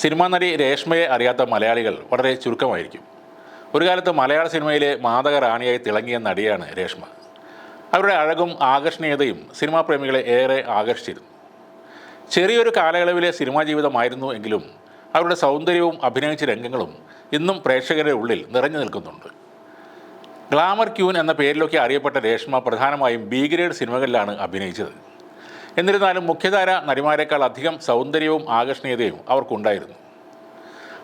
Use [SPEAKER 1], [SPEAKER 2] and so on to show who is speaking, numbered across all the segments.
[SPEAKER 1] Cinema നടി രേഷ്മയെ അറിയാത്ത മലയാളികൾ വളരെ ചുരുക്കമായിരിക്കും. ഒരു കാലത്ത് മലയാള സിനിമയിലെ മാതക റാണിയായി തിളങ്ങിയ നടിയാണ് രേഷ്മ. അവരുടെ അഴകും ആകർഷണീയതയും സിനിമാ പ്രേമികളെ ഏറെ ആകർഷിച്ചിരുന്നു. ചെറിയൊരു കാലയളവിലെ സിനിമാ ജീവിതമായിരുന്നു എങ്കിലും അവരുടെ സൗന്ദര്യവും അഭിനയിച്ച രംഗങ്ങളും ഇന്നും പ്രേക്ഷകരുടെ ഉള്ളിൽ നിറഞ്ഞു നിൽക്കുന്നുണ്ട്. ഗ്ലാമർ ക്യൂൻ എന്ന പേരിലൊക്കെ അറിയപ്പെട്ട രേഷ്മ പ്രധാനമായും ബി ഗ്രേഡ് സിനിമകളിലാണ് അഭിനയിച്ചത്. എന്നിരുന്നാലും മുഖ്യധാര നടിമാരെക്കാൾ അധികം സൗന്ദര്യവും ആകർഷണീയതയും അവർക്കുണ്ടായിരുന്നു.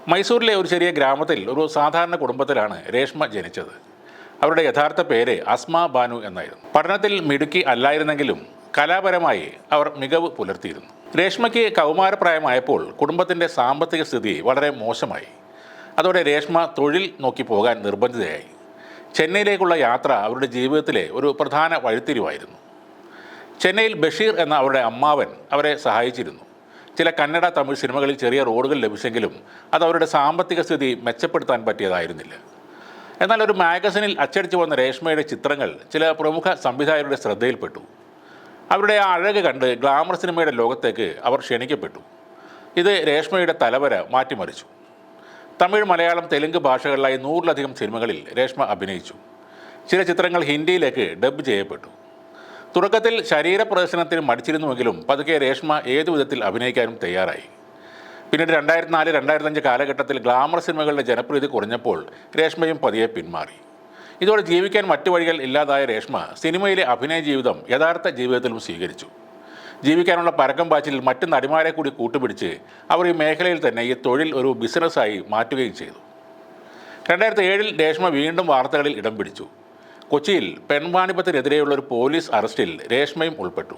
[SPEAKER 1] മൈസൂരിലെ ഒരു ചെറിയ ഗ്രാമത്തിൽ ഒരു സാധാരണ കുടുംബത്തിലാണ് രേഷ്മ ജനിച്ചത്. അവരുടെ യഥാർത്ഥ പേര് അസ്മ ബാനു എന്നായിരുന്നു. പഠനത്തിൽ മിടുക്കി അല്ലായിരുന്നെങ്കിലും കലാപരമായി അവർ മികവ് പുലർത്തിയിരുന്നു. രേഷ്മയ്ക്ക് കൗമാരപ്രായമായപ്പോൾ കുടുംബത്തിന്റെ സാമ്പത്തിക സ്ഥിതി വളരെ മോശമായി. അതോടെ രേഷ്മ തൊഴിൽ നോക്കി പോകാൻ നിർബന്ധിതയായി. ചെന്നൈയിലേക്കുള്ള യാത്ര അവരുടെ ജീവിതത്തിലെ ഒരു പ്രധാന വഴിത്തിരിവായിരുന്നു. ചെന്നൈയിൽ ബഷീർ എന്ന അവരുടെ അമ്മാവൻ അവരെ സഹായിച്ചിരുന്നു. ചില കന്നഡ തമിഴ് സിനിമകളിൽ ചെറിയ റോളുകൾ ലഭിച്ചെങ്കിലും അത് അവരുടെ സാമ്പത്തിക സ്ഥിതി മെച്ചപ്പെടുത്താൻ പറ്റിയതായിരുന്നില്ല. എന്നാൽ ഒരു മാഗസിനിൽ അച്ചടിച്ചു വന്ന രേഷ്മയുടെ ചിത്രങ്ങൾ ചില പ്രമുഖ സംവിധായകരുടെ ശ്രദ്ധയിൽപ്പെട്ടു. അവരുടെ ആ അഴക് കണ്ട് ഗ്ലാമർ സിനിമയുടെ ലോകത്തേക്ക് അവർ ക്ഷണിക്കപ്പെട്ടു. ഇത് രേഷ്മയുടെ തലവര മാറ്റിമറിച്ചു. തമിഴ് മലയാളം തെലുങ്ക് ഭാഷകളിലായി നൂറിലധികം സിനിമകളിൽ രേഷ്മ അഭിനയിച്ചു. ചില ചിത്രങ്ങൾ ഹിന്ദിയിലേക്ക് ഡബ് ചെയ്യപ്പെട്ടു. തുടക്കത്തിൽ ശരീരപ്രദർശനത്തിന് മടിച്ചിരുന്നുവെങ്കിലും പതുക്കെ രേഷ്മ ഏതു വിധത്തിൽ അഭിനയിക്കാനും തയ്യാറായി. പിന്നീട് രണ്ടായിരത്തി നാല് രണ്ടായിരത്തഞ്ച് കാലഘട്ടത്തിൽ ഗ്ലാമർ സിനിമകളുടെ ജനപ്രീതി കുറഞ്ഞപ്പോൾ രേഷ്മയും പതിയെ പിന്മാറി. ഇതോടെ ജീവിക്കാൻ മറ്റു വഴികൾ ഇല്ലാതായ രേഷ്മ സിനിമയിലെ അഭിനയ ജീവിതം യഥാർത്ഥ ജീവിതത്തിലും സ്വീകരിച്ചു. ജീവിക്കാനുള്ള പരക്കം പാച്ചിൽ മറ്റ് നടിമാരെ കൂടി കൂട്ടുപിടിച്ച് അവർ ഈ മേഖലയിൽ തന്നെ ഈ തൊഴിൽ ഒരു ബിസിനസ്സായി മാറ്റുകയും ചെയ്തു. രണ്ടായിരത്തി ഏഴിൽ രേഷ്മ വീണ്ടും വാർത്തകളിൽ ഇടം പിടിച്ചു. കൊച്ചിയിൽ പെൺവാണിപത്തിനെതിരെയുള്ള ഒരു പോലീസ് അറസ്റ്റിൽ രേഷ്മയും ഉൾപ്പെട്ടു.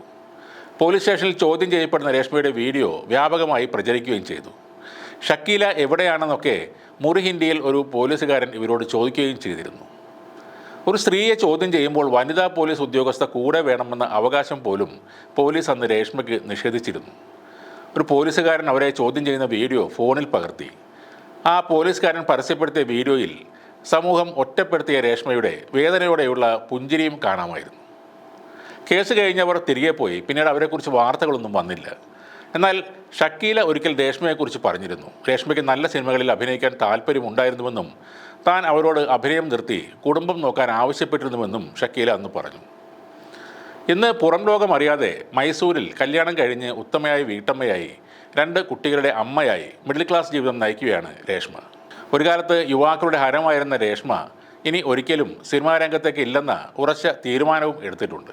[SPEAKER 1] പോലീസ് സ്റ്റേഷനിൽ ചോദ്യം ചെയ്യപ്പെടുന്ന രേഷ്മയുടെ വീഡിയോ വ്യാപകമായി പ്രചരിക്കുകയും ചെയ്തു. ഷക്കീല എവിടെയാണെന്നൊക്കെ മുറി ഹിന്ദിയിൽ ഒരു പോലീസുകാരൻ ഇവരോട് ചോദിക്കുകയും ചെയ്തിരുന്നു. ഒരു സ്ത്രീയെ ചോദ്യം ചെയ്യുമ്പോൾ വനിതാ പോലീസ് ഉദ്യോഗസ്ഥ കൂടെ വേണമെന്ന അവകാശം പോലും പോലീസ് അന്ന് രേഷ്മയ്ക്ക് നിഷേധിച്ചിരുന്നു. ഒരു പോലീസുകാരൻ അവരെ ചോദ്യം ചെയ്യുന്ന വീഡിയോ ഫോണിൽ പകർത്തി. ആ പോലീസുകാരൻ പരസ്യപ്പെടുത്തിയ വീഡിയോയിൽ സമൂഹം ഒറ്റപ്പെടുത്തിയ രേഷ്മയുടെ വേദനയോടെയുള്ള പുഞ്ചിരിയും കാണാമായിരുന്നു. കേസ് കഴിഞ്ഞവർ തിരികെ പോയി. പിന്നീട് അവരെക്കുറിച്ച് വാർത്തകളൊന്നും വന്നില്ല. എന്നാൽ ഷക്കീല ഒരിക്കൽ രേഷ്മയെക്കുറിച്ച് പറഞ്ഞിരുന്നു. രേഷ്മയ്ക്ക് നല്ല സിനിമകളിൽ അഭിനയിക്കാൻ താല്പര്യമുണ്ടായിരുന്നുവെന്നും താൻ അവരോട് അഭിനയം നിർത്തി കുടുംബം നോക്കാൻ ആവശ്യപ്പെട്ടിരുന്നുവെന്നും ഷക്കീല അന്ന് പറഞ്ഞു. ഇന്ന് പുറം ലോകം അറിയാതെ മൈസൂരിൽ കല്യാണം കഴിഞ്ഞ് ഉത്തമയായി വീട്ടമ്മയായി രണ്ട് കുട്ടികളുടെ അമ്മയായി മിഡിൽ ക്ലാസ് ജീവിതം നയിക്കുകയാണ് രേഷ്മ. ഒരു കാലത്ത് യുവാക്കളുടെ ഹരമായിരുന്ന രേഷ്മ ഇനി ഒരിക്കലും സിനിമാ രംഗത്തേക്ക് ഇല്ലെന്ന ഉറച്ച തീരുമാനവും എടുത്തിട്ടുണ്ട്.